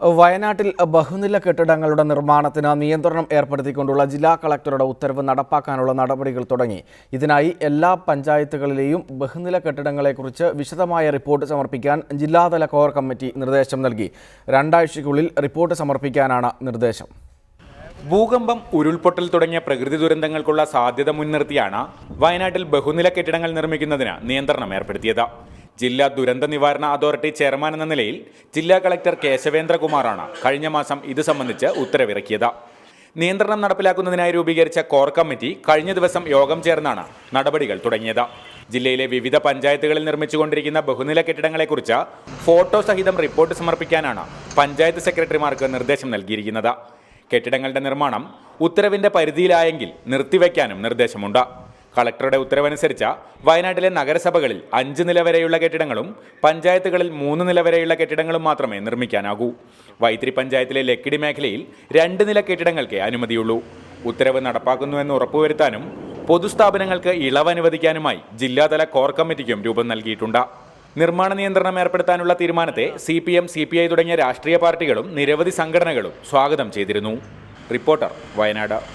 വയനാട്ടിൽ ബഹുനില കെട്ടിടങ്ങളുടെ നിർമ്മാണത്തിന് നിയന്ത്രണം ഏർപ്പെടുത്തിക്കൊണ്ടുള്ള ജില്ലാ കളക്ടറുടെ ഉത്തരവ് നടപ്പാക്കാനുള്ള നടപടികൾ തുടങ്ങി. ഇതിനായി എല്ലാ പഞ്ചായത്തുകളിലെയും ബഹുനില കെട്ടിടങ്ങളെക്കുറിച്ച് വിശദമായ റിപ്പോർട്ട് സമർപ്പിക്കാൻ ജില്ലാതല കോർ കമ്മിറ്റി നിർദ്ദേശം നൽകി. രണ്ടാഴ്ചയ്ക്കുള്ളിൽ റിപ്പോർട്ട് സമർപ്പിക്കാനാണ് നിർദ്ദേശം. ഭൂകമ്പം ഉരുൾപൊട്ടൽ തുടങ്ങിയ പ്രകൃതി ദുരന്തങ്ങൾക്കുള്ള സാധ്യത മുൻനിർത്തിയാണ് വയനാട്ടിൽ ബഹുനില കെട്ടിടങ്ങൾ നിർമ്മിക്കുന്നതിന് നിയന്ത്രണം ഏർപ്പെടുത്തിയത്. ജില്ലാ ദുരന്ത നിവാരണ അതോറിറ്റി ചെയർമാൻ എന്ന നിലയിൽ ജില്ലാ കളക്ടർ കേശവേന്ദ്രകുമാറാണ് കഴിഞ്ഞ മാസം ഇത് സംബന്ധിച്ച് ഉത്തരവിറക്കിയത്. നിയന്ത്രണം നടപ്പിലാക്കുന്നതിനായി രൂപീകരിച്ച കോർ കമ്മിറ്റി കഴിഞ്ഞ ദിവസം യോഗം ചേർന്നാണ് നടപടികൾ തുടങ്ങിയത്. ജില്ലയിലെ വിവിധ പഞ്ചായത്തുകളിൽ നിർമ്മിച്ചുകൊണ്ടിരിക്കുന്ന ബഹുനില കെട്ടിടങ്ങളെക്കുറിച്ച് ഫോട്ടോ സഹിതം റിപ്പോർട്ട് സമർപ്പിക്കാനാണ് പഞ്ചായത്ത് സെക്രട്ടറിമാർക്ക് നിർദ്ദേശം നൽകിയിരിക്കുന്നത്. കെട്ടിടങ്ങളുടെ നിർമ്മാണം ഉത്തരവിന്റെ പരിധിയിലായെങ്കിൽ നിർത്തിവെക്കാനും നിർദ്ദേശമുണ്ട്. കളക്ടറുടെ ഉത്തരവനുസരിച്ച വയനാട്ടിലെ നഗരസഭകളിൽ അഞ്ച് നില വരെയുള്ള കെട്ടിടങ്ങളും പഞ്ചായത്തുകളിൽ മൂന്ന് നില വരെയുള്ള കെട്ടിടങ്ങളും മാത്രമേ നിർമ്മിക്കാനാകൂ. വൈത്തിരി പഞ്ചായത്തിലെ ലക്കിടി മേഖലയിൽ രണ്ട് നില കെട്ടിടങ്ങൾക്കേ അനുമതിയുള്ളൂ. ഉത്തരവ് നടപ്പാക്കുന്നുവെന്ന് ഉറപ്പുവരുത്താനും പൊതുസ്ഥാപനങ്ങൾക്ക് ഇളവ് അനുവദിക്കാനുമായി ജില്ലാതല കോർ കമ്മിറ്റിക്കും രൂപം നൽകിയിട്ടുണ്ട്. നിർമ്മാണ നിയന്ത്രണം ഏർപ്പെടുത്താനുള്ള തീരുമാനത്തെ C P M C P I തുടങ്ങിയ രാഷ്ട്രീയ പാർട്ടികളും നിരവധി സംഘടനകളും സ്വാഗതം ചെയ്തിരുന്നു. റിപ്പോർട്ടർ വയനാട്.